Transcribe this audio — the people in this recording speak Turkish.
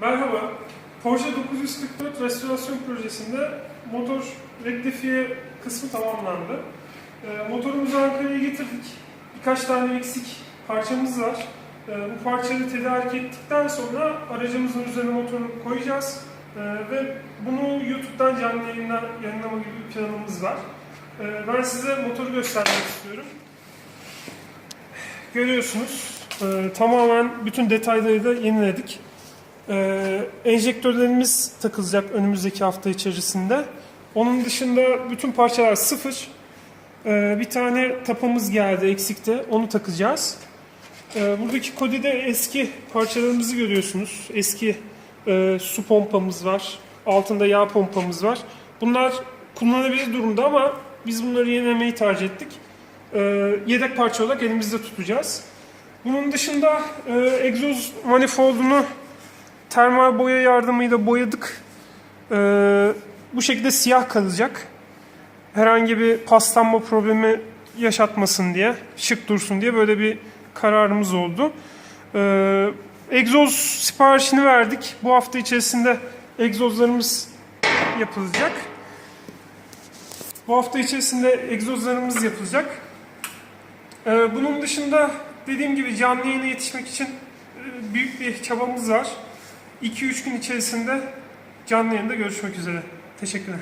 Merhaba. Porsche 944 restorasyon projesinde motor rektifiye kısmı tamamlandı. Ee, motorumuzu Ankara'ya getirdik. Birkaç tane eksik parçamız var. Ee, bu parçayı tedarik ettikten sonra aracımızın üzerine motoru koyacağız. Ee, ve bunu YouTube'dan canlı yayınla, yayınlama gibi bir planımız var. Ee, ben size motoru göstermek istiyorum. Görüyorsunuz e, tamamen bütün detayları da yeniledik. Ee, enjektörlerimiz takılacak önümüzdeki hafta içerisinde. Onun dışında bütün parçalar sıfır. Ee, bir tane tapamız geldi eksikte. Onu takacağız. Ee, buradaki kodide eski parçalarımızı görüyorsunuz. Eski e, su pompamız var. Altında yağ pompamız var. Bunlar kullanılabilir durumda ama biz bunları yenilemeyi tercih ettik. Ee, yedek parça olarak elimizde tutacağız. Bunun dışında e, egzoz manifoldunu termal boya yardımıyla boyadık. Ee, bu şekilde siyah kalacak. Herhangi bir paslanma problemi yaşatmasın diye, şık dursun diye böyle bir kararımız oldu. Ee, egzoz siparişini verdik. Bu hafta içerisinde egzozlarımız yapılacak. Bu hafta içerisinde egzozlarımız yapılacak. Ee, bunun dışında dediğim gibi canlı yayına yetişmek için e, büyük bir çabamız var. 2-3 gün içerisinde canlı yayında görüşmek üzere. Teşekkürler.